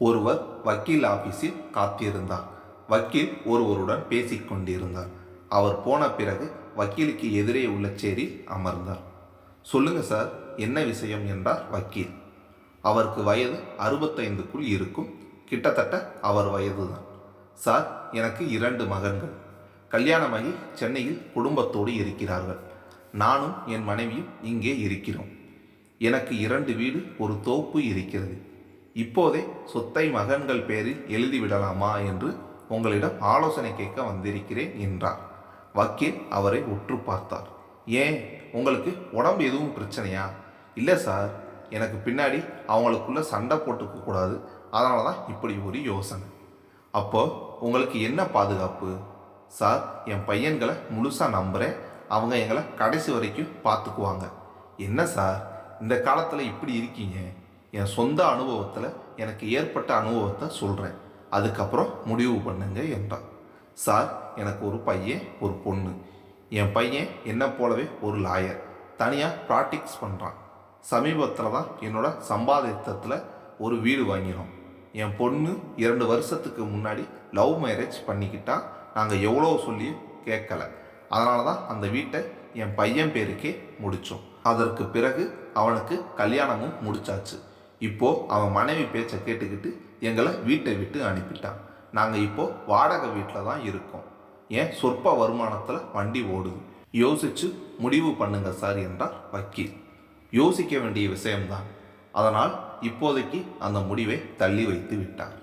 ஒருவர் வக்கீல் ஆபீஸில் காத்திருந்தார். வக்கீல் ஒருவருடன் பேசிக்கொண்டிருந்தார் அவர் போன பிறகு வக்கீலுக்கு எதிரே உள்ள சேரில் அமர்ந்தார். சொல்லுங்க சார் என்ன விஷயம்? என்றார் வக்கீல். அவருக்கு வயது அறுபத்தைந்துக்குள் இருக்கும். கிட்டத்தட்ட அவர் வயதுதான். சார் எனக்கு இரண்டு மகன்கள். கல்யாணமாகி சென்னையில் குடும்பத்தோடு இருக்கிறார்கள். நானும் என் மனைவியும் இங்கே இருக்கிறோம். எனக்கு இரண்டு வீடு ஒரு தோப்பு இருக்கிறது. இப்போதே சொத்தை மகன்கள் பேரில் எழுதிவிடலாமா என்று உங்களிடம் ஆலோசனை கேட்க வந்திருக்கிறேன் என்றார். வக்கீல் அவரை உற்று பார்த்தார். ஏன்? உங்களுக்கு உடம்பு எதுவும் பிரச்சனையா? இல்லை சார் எனக்கு பின்னாடி அவங்களுக்குள்ள சண்டை போட்டுக்க கூடாது. அதனால தான் இப்படி ஒரு யோசனை. அப்போ உங்களுக்கு என்ன பாதுகாப்பு? சார் என் பையன்களை முழுசாக நம்புகிறேன் அவங்க எங்களை கடைசி வரைக்கும் பார்த்துக்குவாங்க. என்ன சார் இந்த காலத்தில் இப்படி இருக்கீங்க? என் சொந்த அனுபவத்தில் எனக்கு ஏற்பட்ட அனுபவத்தை சொல்கிறேன் அதுக்கப்புறம் முடிவு பண்ணுங்க என்றான் சார் எனக்கு ஒரு பையன் ஒரு பொண்ணு. என் பையன் என்னை போலவே ஒரு லாயர் தனியாக ப்ராக்டிக்ஸ் பண்ணுறான் சமீபத்தில் தான் என்னோட சம்பாதித்தத்தில் ஒரு வீடு வாங்கினோம். என் பொண்ணு இரண்டு வருஷத்துக்கு முன்னாடி லவ் மேரேஜ் பண்ணிக்கிட்டா நாங்கள் எவ்வளோ சொல்லியும் கேட்கல. அதனால தான் அந்த வீட்டை என் பையன் பேருக்கே முடித்தோம் அதற்கு பிறகு அவனுக்கு கல்யாணமும் முடிச்சாச்சு. இப்போ அவன் மனைவி பேச்சை கேட்டுக்கிட்டு எங்களை வீட்டை விட்டு அனுப்பிட்டான். நாங்கள் இப்போ வாடகை வீட்டில் தான் இருக்கோம். ஏன்? சொற்ப வருமானத்தில் வண்டி ஓடுது. யோசித்து முடிவு பண்ணுங்க சார் என்றார் வக்கீல். யோசிக்க வேண்டிய விஷயம்தான். அதனால் இப்போதைக்கு அந்த முடிவை தள்ளி வைத்து விட்டார்.